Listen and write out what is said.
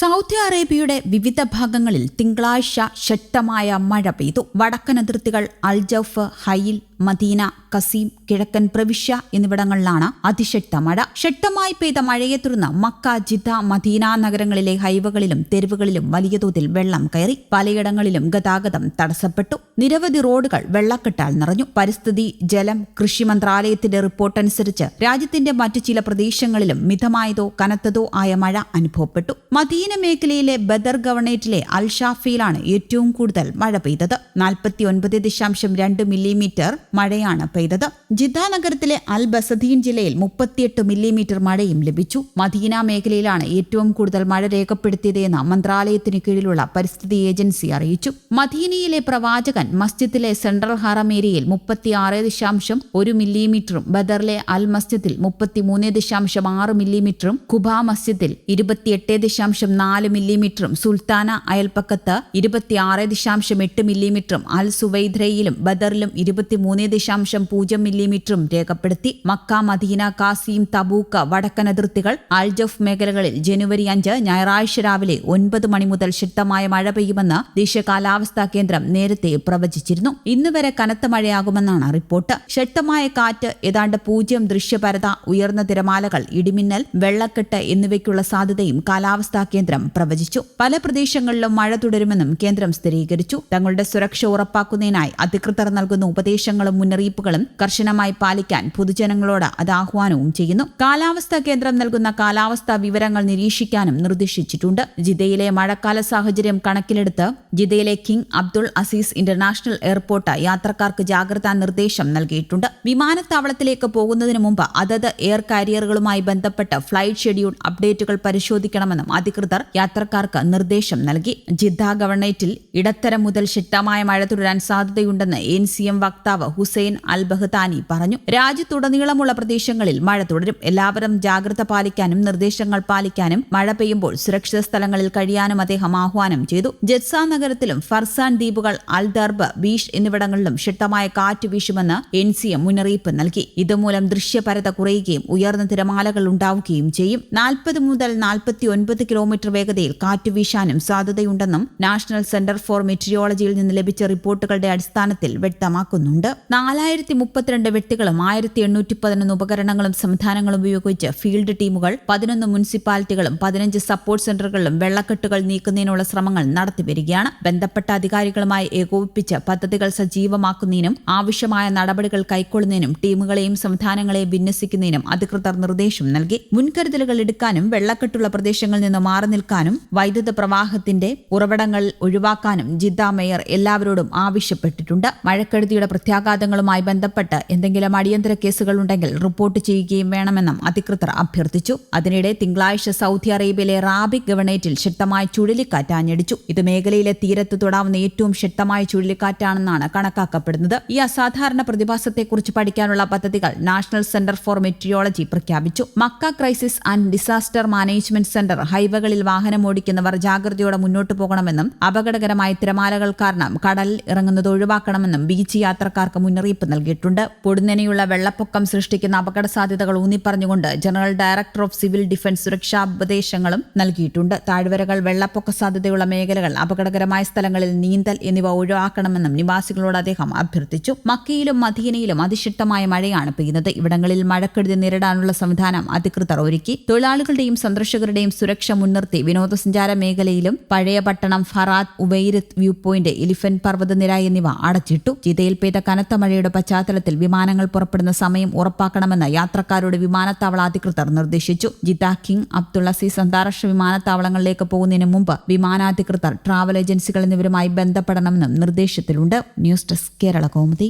Saudi അറേബ്യയുടെ വിവിധ ഭാഗങ്ങളിൽ തിങ്കളാഴ്ച ശക്തമായ മഴ പെയ്തു. വടക്കൻ അതിർത്തികൾ അൽജൌഫ് ഹൈൽ മദീന കസീം കിഴക്കൻ പ്രവിശ്യ എന്നിവിടങ്ങളിലാണ് അതിശക്ത മഴ. ശക്തമായി പെയ്ത മഴയെ തുടർന്ന് മക്ക ജിദ്ദ മദീന നഗരങ്ങളിലെ ഹൈവകളിലും തെരുവുകളിലും വലിയ തോതിൽ വെള്ളം കയറി. പലയിടങ്ങളിലും ഗതാഗതം തടസ്സപ്പെട്ടു. നിരവധി റോഡുകൾ വെള്ളക്കെട്ടാൽ നിറഞ്ഞു. പരിസ്ഥിതി ജലം കൃഷി മന്ത്രാലയത്തിന്റെ റിപ്പോർട്ടനുസരിച്ച് രാജ്യത്തിന്റെ മറ്റു ചില പ്രദേശങ്ങളിലും മിതമായതോ കനത്തതോ ആയ മഴ അനുഭവപ്പെട്ടു. മദീന മേഖലയിലെ ബദർ ഗവർണേറ്റിലെ അൽഷാഫിയിലാണ് ഏറ്റവും കൂടുതൽ മഴ പെയ്തത്. നാൽപ്പത്തി ഒൻപത് ദശാംശം രണ്ട് മില്ലിമീറ്റർ മഴയാണ് പെയ്തത്. ജിദ്ദ നഗരത്തിലെ അൽ ബസദീൻ ജില്ലയിൽ മുപ്പത്തിയെട്ട് മില്ലിമീറ്റർ മഴയും ലഭിച്ചു. മദീന മേഖലയിലാണ് ഏറ്റവും കൂടുതൽ മഴ രേഖപ്പെടുത്തിയതെന്ന് മന്ത്രാലയത്തിന് കീഴിലുള്ള പരിസ്ഥിതി ഏജൻസി അറിയിച്ചു. മദീനയിലെ പ്രവാചകൻ മസ്ജിദിലെ സെൻട്രൽ ഹറം ഏരിയയിൽ മുപ്പത്തിയാറ് ദശാംശം ഒരു മില്ലിമീറ്ററും ബദറിലെ അൽ മസ്ജിദിൽ മുപ്പത്തിമൂന്ന് ദശാംശം ആറ് മില്ലിമീറ്ററും കുബ മസ്ജിദിൽ ഇരുപത്തിയെട്ട് ദശാംശം നാല് മില്ലിമീറ്ററും സുൽത്താന അയൽപ്പക്കത്ത് ഇരുപത്തിയാറ് ദശാംശം എട്ട് മില്ലിമീറ്ററും അൽ സുവൈദ്രയിലും ബദറിലും ഇരുപത്തിമൂന്ന് ദശാംശം പൂജ്യം മില്ലിമീറ്ററും രേഖപ്പെടുത്തി മക്ക മദീന കാസിം തബൂക്ക വടക്കൻ അതിർത്തികൾ അൽജഫ് മേഖലകളിൽ ജനുവരി അഞ്ച് ഞായറാഴ്ച രാവിലെ ഒൻപത് മണി മുതൽ ശക്തമായ മഴ പെയ്യുമെന്ന് ദേശീയ കാലാവസ്ഥാ കേന്ദ്രം നേരത്തെ പ്രവചിച്ചിരുന്നു. ഇന്ന് വരെ കനത്ത മഴയാകുമെന്നാണ് റിപ്പോർട്ട്. ശക്തമായ കാറ്റ് ഏതാണ്ട് പൂജ്യം ദൃശ്യപരത ഉയർന്ന തിരമാലകൾ ഇടിമിന്നൽ വെള്ളക്കെട്ട് എന്നിവയ്ക്കുള്ള സാധ്യതയും കാലാവസ്ഥാ കേന്ദ്രം പ്രവചിച്ചു. പല പ്രദേശങ്ങളിലും മഴ തുടരുമെന്നും കേന്ദ്രം സ്ഥിരീകരിച്ചു. തങ്ങളുടെ സുരക്ഷ ഉറപ്പാക്കുന്നതിനായി അധികൃതർ നൽകുന്ന ഉപദേശങ്ങളും മുന്നറിയിപ്പുകളും കർശനമായി പാലിക്കാൻ പൊതുജനങ്ങളോട് അത് ആഹ്വാനവും ചെയ്യുന്നു. കാലാവസ്ഥാ കേന്ദ്രം നൽകുന്ന കാലാവസ്ഥാ വിവരങ്ങൾ നിരീക്ഷിക്കാനും നിർദ്ദേശിച്ചിട്ടുണ്ട്. ജിദ്ദയിലെ മഴക്കാല സാഹചര്യം കണക്കിലെടുത്ത് ജിദ്ദയിലെ King Abdul Aziz international airport യാത്രക്കാർക്ക് ജാഗ്രതാ നിർദ്ദേശം നൽകിയിട്ടുണ്ട്. വിമാനത്താവളത്തിലേക്ക് പോകുന്നതിന് മുമ്പ് അതത് എയർ കാരിയറുകളുമായി ബന്ധപ്പെട്ട് ഫ്ലൈറ്റ് ഷെഡ്യൂൾ അപ്ഡേറ്റുകൾ പരിശോധിക്കണമെന്നും അധികൃതർ യാത്രക്കാർക്ക് നിർദ്ദേശം നൽകി. ജിദ്ദ ഗവർണേറ്റിൽ ഇടത്തരം മുതൽ ശക്തമായ മഴ തുടരാൻ സാധ്യതയുണ്ടെന്ന് എൻ സി എം വക്താവ് ഹുസൈൻ അൽ ബഹ്താനി പറഞ്ഞു. രാജ്യത്തുടനീളമുള്ള പ്രദേശങ്ങളിൽ മഴ തുടരും. എല്ലാവരും ജാഗ്രത പാലിക്കാനും നിർദ്ദേശങ്ങൾ പാലിക്കാനും മഴ പെയ്യുമ്പോൾ സുരക്ഷിത സ്ഥലങ്ങളിൽ കഴിയാനും അദ്ദേഹം ആഹ്വാനം ചെയ്തു. ജത്സ നഗരത്തിലും ഫർസാൻ ദ്വീപുകൾ അൽ ദർബ് ബീഷ് എന്നിവിടങ്ങളിലും ശക്തമായ കാറ്റ് വീശുമെന്ന് എൻ സി എം മുന്നറിയിപ്പ് നൽകി. ഇതുമൂലം ദൃശ്യപരത കുറയുകയും ഉയർന്ന തിരമാലകൾ ഉണ്ടാവുകയും ചെയ്യും. നാൽപ്പത് മുതൽ നാൽപ്പത്തി ഒൻപത് കിലോമീറ്റർ വേഗതയിൽ കാറ്റ് വീശാനും സാധ്യതയുണ്ടെന്നും നാഷണൽ സെന്റർ ഫോർ മെറ്റീരിയോളജിയിൽ നിന്ന് ലഭിച്ച റിപ്പോർട്ടുകളുടെ അടിസ്ഥാനത്തിൽ വ്യക്തമാക്കുന്നുണ്ട്. നാലായിരത്തി മുപ്പത്തിരണ്ട് വ്യക്തികളും ആയിരത്തി എണ്ണൂറ്റി പതിനൊന്ന് ഉപകരണങ്ങളും സംവിധാനങ്ങളും ഉപയോഗിച്ച് ഫീൽഡ് ടീമുകൾ പതിനൊന്ന് മുനിസിപ്പാലിറ്റികളും പതിനഞ്ച് സപ്പോർട്ട് സെന്ററുകളിലും വെള്ളക്കെട്ടുകൾ നീക്കുന്നതിനുള്ള ശ്രമങ്ങൾ നടത്തിവരികയാണ്. ബന്ധപ്പെട്ട അധികാരികളുമായി ഏകോപിപ്പിച്ച് പദ്ധതികൾ സജീവമാക്കുന്നതിനും ആവശ്യമായ നടപടികൾ കൈക്കൊള്ളുന്നതിനും ടീമുകളെയും സംവിധാനങ്ങളെയും വിന്യസിക്കുന്നതിനും അധികൃതർ നിർദ്ദേശം നൽകി. മുൻകരുതലുകൾ എടുക്കാനും വെള്ളക്കെട്ടുള്ള പ്രദേശങ്ങളിൽ നിന്ന് മാറി നിൽക്കാനും വൈദ്യുത പ്രവാഹത്തിന്റെ ഉറവിടങ്ങൾ ഒഴിവാക്കാനും ജിദ്ദ മേയർ എല്ലാവരോടും ആവശ്യപ്പെട്ടിട്ടുണ്ട്. മഴക്കെടുതിയുടെ പ്രത്യാഘാതങ്ങളുമായി ബന്ധപ്പെട്ട് എന്തെങ്കിലും അടിയന്തര കേസുകൾ ഉണ്ടെങ്കിൽ റിപ്പോർട്ട് ചെയ്യുകയും വേണമെന്നും അധികൃതർ അഭ്യർത്ഥിച്ചു. അതിനിടെ തിങ്കളാഴ്ച സൗദി അറേബ്യയിലെ റാബിക് ഗവർണേറ്റിൽ ശക്തമായ ചുഴലിക്കാറ്റ് ആഞ്ഞടിച്ചു. ഇത് മേഖലയിലെ തീരത്ത് തൊടാവുന്ന ഏറ്റവും ശക്തമായ ചുഴലിക്കാറ്റാണെന്നാണ് കണക്കാക്കപ്പെടുന്നത്. ഈ അസാധാരണ പ്രതിഭാസത്തെക്കുറിച്ച് പഠിക്കാനുള്ള പദ്ധതികൾ നാഷണൽ സെന്റർ ഫോർ മെറ്റിയോളജി പ്രഖ്യാപിച്ചു. Mecca crisis and disaster management centre ഹൈവകളിൽ വാഹനം ഓടിക്കുന്നവർ ജാഗ്രതയോടെ മുന്നോട്ട് പോകണമെന്നും അപകടകരമായ തിരമാലകൾ കാരണം കടലിൽ ഇറങ്ങുന്നത് ഒഴിവാക്കണമെന്നും ബീച്ച് യാത്രക്കാർക്ക് മുന്നറിയിപ്പ് നൽകിയിട്ടുണ്ട്. പൊടുന്നനെയുള്ള വെള്ളപ്പൊക്കം സൃഷ്ടിക്കുന്ന അപകട സാധ്യതകൾ ഊന്നിപ്പറഞ്ഞുകൊണ്ട് general director of civil defence സുരക്ഷാ ഉപദേശങ്ങളും നൽകിയിട്ടുണ്ട്. താഴ്വരകൾ വെള്ളപ്പൊക്ക സാധ്യതയുള്ള മേഖലകൾ അപകടകരമായ സ്ഥലങ്ങളിൽ നീന്തൽ എന്നിവ ഒഴിവാക്കണമെന്നും നിവാസികളോട് അദ്ദേഹം അഭ്യർത്ഥിച്ചു. മക്കയിലും മദീനയിലും അതിശക്തമായ മഴയാണ് പെയ്യുന്നത്. ഇവിടങ്ങളിൽ മഴക്കെടുതി നേരിടാനുള്ള സംവിധാനം അധികൃതർ ഒരുക്കി. തൊഴിലാളികളുടെയും സന്ദർശകരുടെയും സുരക്ഷ മുൻനിർത്തി വിനോദസഞ്ചാര മേഖലയിലും പഴയ പട്ടണം ഫറാത്ത് ഉബൈരത്ത് വ്യൂ പോയിന്റ് എലിഫന്റ് പർവതനിര എന്നിവ അടച്ചിട്ടു. ജിതയിൽ പെയ്ത കനത്ത മഴയുടെ പശ്ചാത്തലത്തിൽ വിമാനങ്ങൾ പുറപ്പെടുന്ന സമയം ഉറപ്പാക്കണമെന്ന് യാത്രക്കാരോട് വിമാനത്താവള അധികൃതർ നിർദ്ദേശിച്ചു. ജിദ്ദ കിങ് അബ്ദുൾ അസീസ് അന്താരാഷ്ട്ര വിമാനത്താവളങ്ങളിലേക്ക് പോകുന്നതിന് മുമ്പ് വിമാനാധികൃതർ ട്രാവൽ ഏജൻസികൾ എന്നിവരുമായി ബന്ധപ്പെടണമെന്നും നിർദ്ദേശത്തിലുണ്ട്. News desk Kerala Kaumudi.